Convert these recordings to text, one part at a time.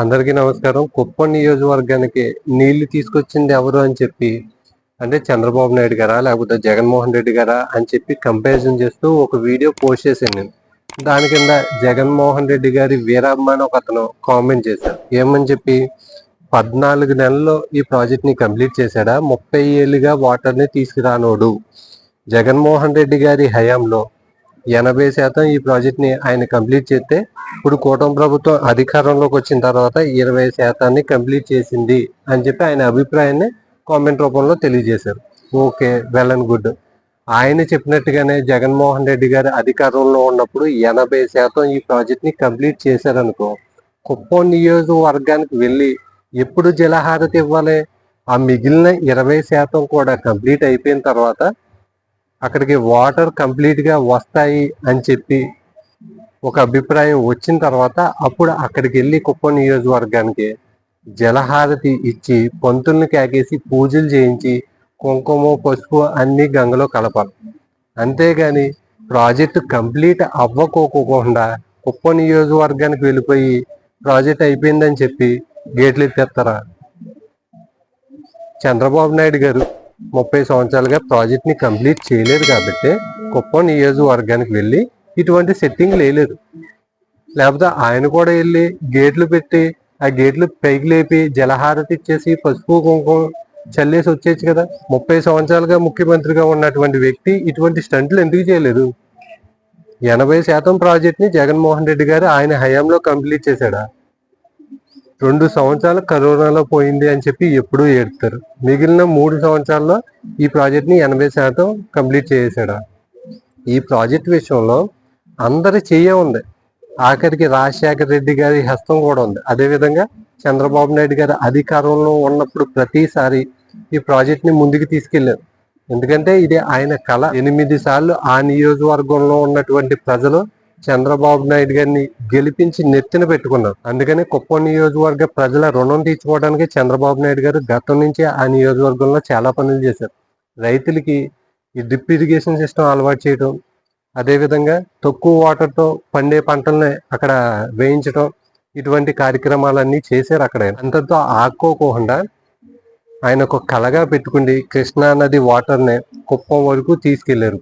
అందరికీ నమస్కారం. కుప్పం నియోజకవర్గానికి నీళ్ళు తీసుకొచ్చింది ఎవరు అని చెప్పి అంటే చంద్రబాబు నాయుడు గారా లేకపోతే జగన్మోహన్ రెడ్డి గారా అని చెప్పి కంపారిజన్ చేస్తూ ఒక వీడియో పోస్ట్ చేశాను నేను. దాని కింద జగన్మోహన్ రెడ్డి గారి వీరాభిమాని ఒక అతను కామెంట్ చేశారు ఏమని చెప్పి పద్నాలుగు నెలల్లో ఈ ప్రాజెక్ట్ని కంప్లీట్ చేశాడా? ముప్పై ఏళ్ళుగా వాటర్ని తీసుకురానోడు. జగన్మోహన్ రెడ్డి గారి హయాంలో ఎనభై శాతం ఈ ప్రాజెక్ట్ని ఆయన కంప్లీట్ చేస్తే ఇప్పుడు కూటమి ప్రభుత్వం అధికారంలోకి వచ్చిన తర్వాత ఇరవై శాతాన్ని కంప్లీట్ చేసింది అని చెప్పి ఆయన అభిప్రాయాన్ని కామెంట్ రూపంలో తెలియజేశారు. Okay well and good. ఆయన చెప్పినట్టుగానే జగన్మోహన్ రెడ్డి గారు అధికారంలో ఉన్నప్పుడు ఎనభై శాతం ఈ ప్రాజెక్ట్ని కంప్లీట్ చేశారనుకో కుప్పం నియోజకవర్గానికి వెళ్ళి ఎప్పుడు జలహారతి ఇవ్వాలి? ఆ మిగిలిన ఇరవై శాతం కూడా కంప్లీట్ అయిపోయిన తర్వాత అక్కడికి వాటర్ కంప్లీట్గా వస్తాయి అని చెప్పి ఒక అభిప్రాయం వచ్చిన తర్వాత అప్పుడు అక్కడికి వెళ్ళి కుప్పం నియోజకవర్గానికి జలహారతి ఇచ్చి పంతుల్ని కాకేసి పూజలు చేయించి కుంకుమ పసుపు అన్ని గంగలో కలపాలి. అంతేగాని ప్రాజెక్టు కంప్లీట్ అవ్వకోకుండా కుప్పం నియోజకవర్గానికి వెళ్ళిపోయి ప్రాజెక్ట్ అయిపోయిందని చెప్పి గేట్లు ఎత్తేస్తారా? చంద్రబాబు నాయుడు గారు ముప్పై సంవత్సరాలుగా ప్రాజెక్ట్ని కంప్లీట్ చేయలేదు కాబట్టి కుప్పం నియోజకవర్గానికి వెళ్ళి ఇటువంటి సెట్టింగ్ లేదు లేకపోతే ఆయన కూడా వెళ్ళి గేట్లు పెట్టి ఆ గేట్లు పైకి లేపి జలహారతి ఇచ్చేసి పసుపు కుంకుమ చల్లేసి వచ్చేచ్చు కదా. ముప్పై సంవత్సరాలుగా ముఖ్యమంత్రిగా ఉన్నటువంటి వ్యక్తి ఇటువంటి స్టంట్లు ఎందుకు చేయలేదు? ఎనభై శాతం ప్రాజెక్ట్ని జగన్మోహన్ రెడ్డి గారు ఆయన హయాంలో కంప్లీట్ చేశాడా? రెండు సంవత్సరాలు కరోనాలో పోయింది అని చెప్పి ఎప్పుడూ ఏడుతారు మిగిలిన మూడు సంవత్సరాల్లో ఈ ప్రాజెక్ట్ని ఎనభై శాతం కంప్లీట్ చేశాడు ఈ ప్రాజెక్ట్ విషయంలో అందరి చెయ్య ఉంది. ఆఖరికి రాజశేఖర రెడ్డి గారి హస్తం కూడా ఉంది. అదే విధంగా చంద్రబాబు నాయుడు గారి అధికారంలో ఉన్నప్పుడు ప్రతిసారి ఈ ప్రాజెక్ట్ని ముందుకు తీసుకెళ్ళారు. ఎందుకంటే ఇది ఆయన కళ. ఎనిమిది సార్లు ఆ నియోజకవర్గంలో ఉన్నటువంటి ప్రజలు చంద్రబాబు నాయుడు గారిని గెలిపించి నెత్తిన పెట్టుకున్నారు. అందుకని కుప్పం నియోజకవర్గ ప్రజల రుణం తీర్చుకోవడానికి చంద్రబాబు నాయుడు గారు గతం నుంచి ఆ నియోజకవర్గంలో చాలా పనులు చేశారు. రైతులకి ఈ డ్రిప్ ఇరిగేషన్ సిస్టమ్ అలవాటు చేయడం అదేవిధంగా తక్కువ వాటర్తో పండే పంటల్ని అక్కడ వేయించడం ఇటువంటి కార్యక్రమాలన్నీ చేశారు అక్కడ. అంతతో ఆకోకుండా ఆయన ఒక కళగా పెట్టుకుని కృష్ణా నది వాటర్ని కుప్పం వరకు తీసుకెళ్ళారు.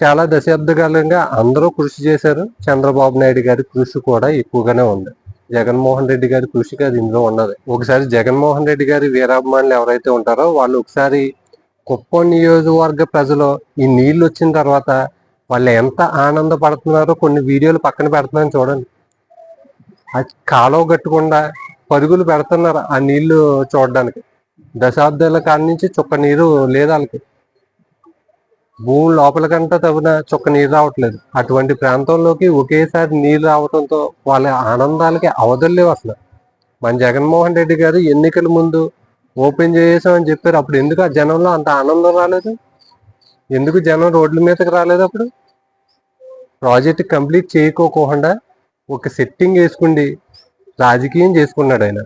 చాలా దశాబ్దకాలంగా అందరూ కృషి చేశారు. చంద్రబాబు నాయుడు గారి కృషి కూడా ఎక్కువగానే ఉంది. జగన్మోహన్ రెడ్డి గారి కృషి కాదు ఇందులో ఉన్నది. ఒకసారి జగన్మోహన్ రెడ్డి గారి వీరాభిమానులు ఎవరైతే ఉంటారో వాళ్ళు ఒకసారి కుప్పం నియోజకవర్గ ప్రజలు ఈ నీళ్ళు వచ్చిన తర్వాత వాళ్ళు ఎంత ఆనందపడుతున్నారో కొన్ని వీడియోలు పక్కన పెడుతున్నాను చూడండి. అది కాలువ కట్టకుండా పరుగులు పెడుతున్నారు ఆ నీళ్ళు చూడడానికి. దశాబ్దాల కాడి నుంచి చుక్క నీరు లేదు వాళ్ళకి. భూమి లోపలికంతా తవ్విన చుక్క నీరు రావట్లేదు. అటువంటి ప్రాంతంలోకి ఒకేసారి నీరు రావడంతో వాళ్ళ ఆనందాలకి అవధులేవు అసలు. మన జగన్మోహన్ రెడ్డి గారు ఎన్నికల ముందు ఓపెన్ చేసామని చెప్పారు. అప్పుడు ఎందుకు ఆ జనంలో అంత ఆనందం రాలేదు? ఎందుకు జనం రోడ్ల మీదకి రాలేదు అప్పుడు? ప్రాజెక్ట్ కంప్లీట్ చేయకోకుండా ఒక సెట్టింగ్ వేసుకుండి రాజకీయం చేసుకున్నాడు ఆయన.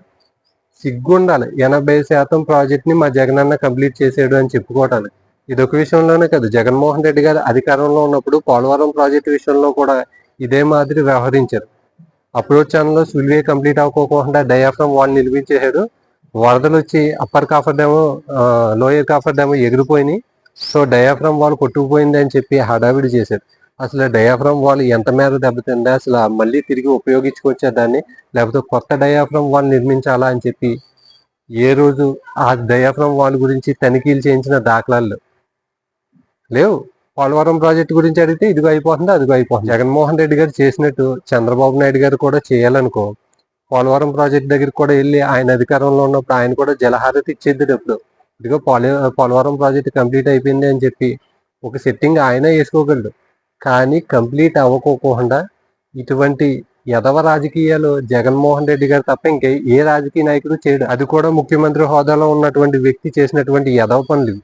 సిగ్గుండాలి. ఎనభై శాతం ప్రాజెక్ట్ని మా జగనన్న కంప్లీట్ చేసాడు అని చెప్పుకోవటానికి. ఇదొక విషయంలోనే కాదు. జగన్మోహన్ రెడ్డి గారు అధికారంలో ఉన్నప్పుడు పోలవరం ప్రాజెక్టు విషయంలో కూడా ఇదే మాదిరి వ్యవహరించారు. అప్రోచ్ ఛానల్లో సుల్వే కంప్లీట్ అవ్వకోకుండా డయాఫ్రమ్ వాళ్ళు నిలిపించేశాడు వరదలు వచ్చి upper coffer dam lower coffer dam ఎగిరిపోయినాయి. So diaphragm వాళ్ళు కొట్టుకుపోయింది అని చెప్పి హడావిడి చేశారు. అసలు డయాఫ్రమ్ వాళ్ళు ఎంత మేర దెబ్బతిందా? అసలు మళ్ళీ తిరిగి ఉపయోగించుకొచ్చే దాన్ని లేకపోతే కొత్త డయాఫ్రమ్ వాళ్ళు నిర్మించాలా అని చెప్పి ఏ రోజు ఆ డయాఫ్రమ్ వాళ్ళ గురించి తనిఖీలు చేయించిన దాఖలాలు లేవు. పోలవరం ప్రాజెక్టు గురించి అడిగితే ఇదిగో అయిపోతుంది అదిగో అయిపోతుంది. జగన్మోహన్ రెడ్డి గారు చేసినట్టు చంద్రబాబు నాయుడు గారు కూడా చేయాలనుకో పోలవరం ప్రాజెక్ట్ దగ్గరికి కూడా వెళ్ళి ఆయన అధికారంలో ఉన్నప్పుడు ఆయన కూడా జలహారతి ఇచ్చేది అప్పుడు ఇదిగో పోల పోలవరం ప్రాజెక్ట్ కంప్లీట్ అయిపోయింది అని చెప్పి ఒక సెట్టింగ్ ఆయన వేసుకోగలడు. కానీ కంప్లీట్ అవ్వకోకుండా ఇటువంటి యదవ రాజకీయాలు జగన్మోహన్ రెడ్డి గారు తప్ప ఇంకే ఏ రాజకీయ నాయకుడు చేయడు. అది కూడా ముఖ్యమంత్రి హోదాలో ఉన్నటువంటి వ్యక్తి చేసినటువంటి యదవ పనులు ఇవి.